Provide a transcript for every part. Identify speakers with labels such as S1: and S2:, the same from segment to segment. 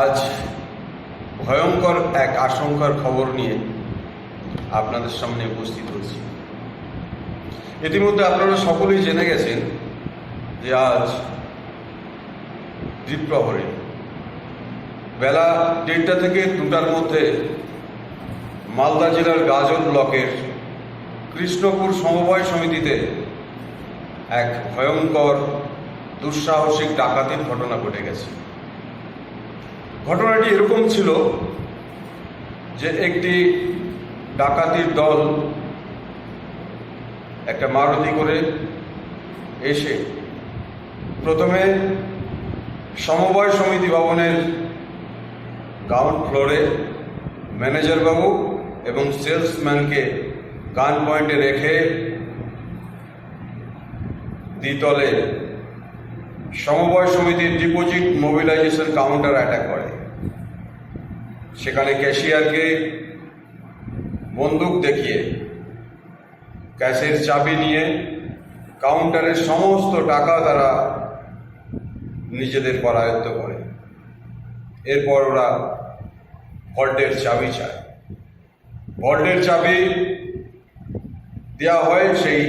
S1: আজ ভয়ঙ্কর এক আশঙ্কার খবর নিয়ে আপনাদের সামনে উপস্থিত হয়েছি ইতিমধ্যে আপনারা সকলেই জেনে গেছেন যে আজ দ্বীপ্রহরে বেলা দেড়টা থেকে দুটার মধ্যে মালদা জেলার গাজল ব্লকের কৃষ্ণপুর সমবায় সমিতিতে এক ভয়ঙ্কর, দুঃসাহসিক ডাকাতির ঘটনা ঘটে গেছে। ঘটনাটি এরকম ছিল যে একটি ডাকাতির দল একটা মারুতি করে এসে প্রথমে সমবায় সমিতি ভবনের গ্রাউন্ড ফ্লোরে ম্যানেজার বাবু এবং সেলসম্যানকে গান পয়েন্টে রেখে দ্বিতলে সমবায় সমিতির ডিপোজিট মোবিলাইজেশন কাউন্টার অ্যাটাক করে। সেখানে ক্যাশিয়ারকে বন্দুক দেখিয়ে ক্যাশের চাবি নিয়ে কাউন্টারের সমস্ত টাকা তারা নিজেদের করায়ত্ত করে। এরপর ওরা ভল্টের চাবি চায়। ভল্টের চাবি দেওয়া হয় সেই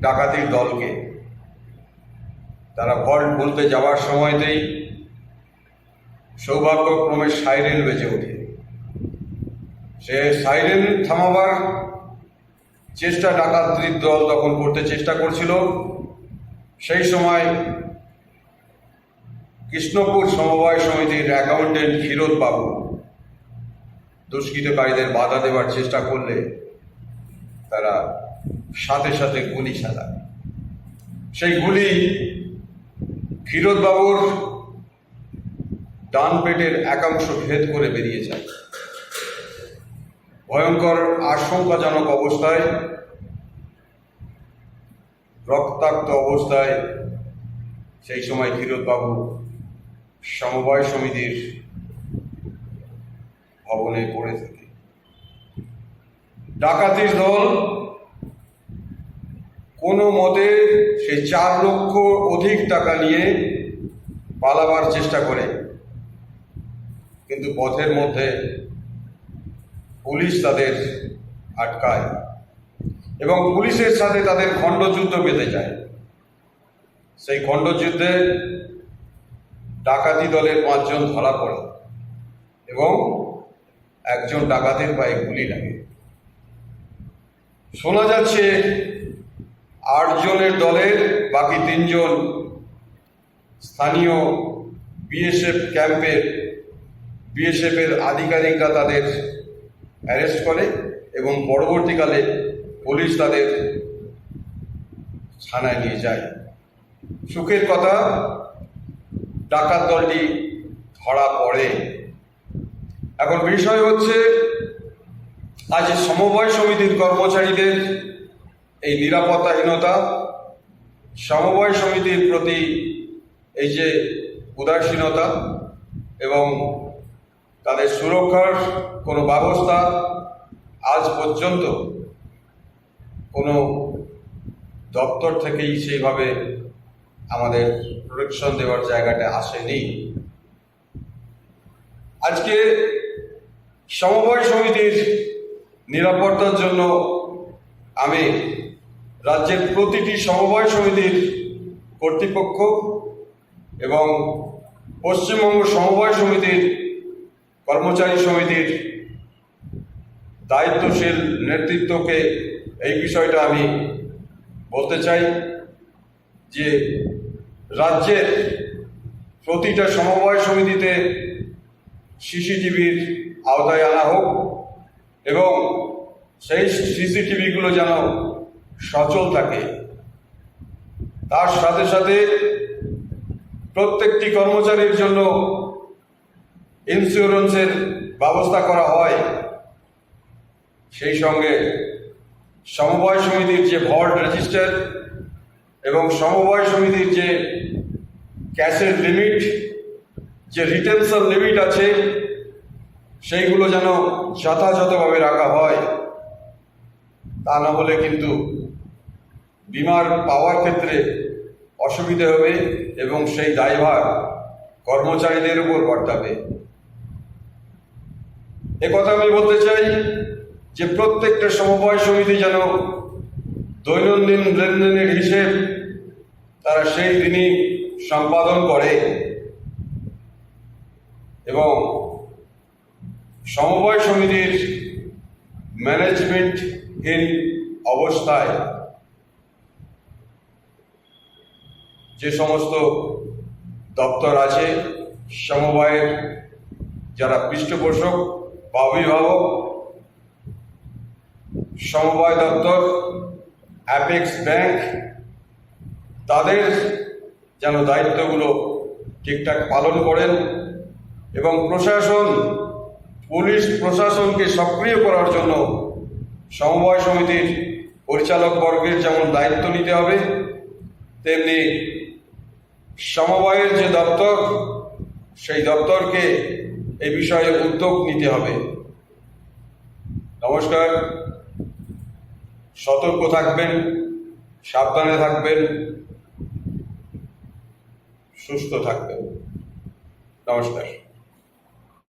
S1: ডাকাতির দলকে। তারা ভল্ট বলতে যাওয়ার সময়তেই সৌভাগ্যক্রমে সাইরেন বেজে ওঠে। সে সাইরেন থামাবার চেষ্টা ডাকাতির দল তখন করতে চেষ্টা করছিল। সেই সময় কৃষ্ণপুর সমবায় সমিতির অ্যাকাউন্টেন্ট ক্ষীরোদ বাবু দুষ্কৃতকারীদের বাধা দেওয়ার চেষ্টা করলে তারা সাথে সাথে গুলি চালায়। সেই গুলি ক্ষীরোদবাবুর ডান পেটের একাংশ ভেদ করে বেরিয়ে যায়। ভয়ঙ্কর, আশঙ্কাজনক অবস্থায়, রক্তাক্ত অবস্থায় সেই সময় ক্ষীরোদবাবু সমবায় সমিতির ভবনে পড়ে থাকে। ডাকাতির দল কোনো মতে সেই চার লক্ষ অধিক টাকা নিয়ে পালাবার চেষ্টা করে। কিন্তু পথের মধ্যে পুলিশ তাদের আটকায় এবং পুলিশের সাথে তাদের খণ্ডযুদ্ধ বেঁধে যায়। সেই খণ্ডযুদ্ধে ডাকাতি দলের পাঁচজন ধরা পড়ে এবং একজন ডাকাতের পায়ে গুলি লাগে। শোনা যাচ্ছে আটজনের দলের বাকি তিনজন স্থানীয় বিএসএফ ক্যাম্পের বিএসএফের আধিকারিকরা তাদের অ্যারেস্ট করে এবং পরবর্তীকালে পুলিশ তাদের থানায় নিয়ে যায়। সুখের কথা, ডাকাত দলটি ধরা পড়ে। এখন বিষয় হচ্ছে, আজ সমবায় সমিতির কর্মচারীদের এই নিরাপত্তাহীনতা সমবায় সমিতির প্রতি এই যে উদাসীনতা এবং তাদের সুরক্ষার কোনো ব্যবস্থা আজ পর্যন্ত কোনো দপ্তর থেকেই সেইভাবে আমাদের প্রোটেকশন দেওয়ার জায়গাটা আসেনি। আজকে সমবায় সমিতির নিরাপত্তার জন্য আমি রাজ্যের প্রতিটি সমবায় সমিতির কর্তৃপক্ষ এবং পশ্চিমবঙ্গ সমবায় সমিতির কর্মচারী সমিতির দায়িত্বশীল নেতৃত্বকে এই বিষয়টা আমি বলতে চাই যে রাজ্যের প্রতিটা সমবায় সমিতিতে সিসিটিভির আওতায় আনা হোক এবং সেই সিসিটিভিগুলো যেন সচল থাকে। তার সাথে সাথে প্রত্যেকটি কর্মচারীর জন্য ইন্স্যুরেন্সের ব্যবস্থা করা হয়। সেই সঙ্গে সমবায় সমিতির যে ভল্ট রেজিস্টার এবং সমবায় সমিতির যে ক্যাশের লিমিট, যে রিটেনশন লিমিট আছে, সেইগুলো যেন যথাযথভাবে রাখা হয়। তা না হলে কিন্তু বিমার পাওয়ার ক্ষেত্রে অসুবিধে হবে এবং সেই দায়ভার কর্মচারীদের উপর বর্তাবে। কথা আমি বলতে চাই যে প্রত্যেকটা সমবায় সমিতি যেন দৈনন্দিন লেনদেনের হিসেব তারা সেই দিনই সম্পাদন করে এবং সমবায় সমিতির ম্যানেজমেন্টহীন অবস্থায় যে সমস্ত দপ্তর আছে, সমবায়ের যারা পৃষ্ঠপোষক, বা অভিভাবক, সমবায় দপ্তর, অ্যাপেক্স ব্যাংক, তাদের যেন দায়িত্বগুলো ঠিকঠাক পালন করেন এবং প্রশাসন, পুলিশ প্রশাসনকে সক্রিয় করার জন্য সমবায় সমিতির পরিচালক বর্গের যেমন দায়িত্ব নিতে হবে, তেমনি সমবায়ের যে দপ্তর, সেই দপ্তরকে এই বিষয়ে উদ্যোগ নিতে হবে। নমস্কার। সতর্ক থাকবেন, সাবধানে থাকবেন, সুস্থ থাকবেন। নমস্কার।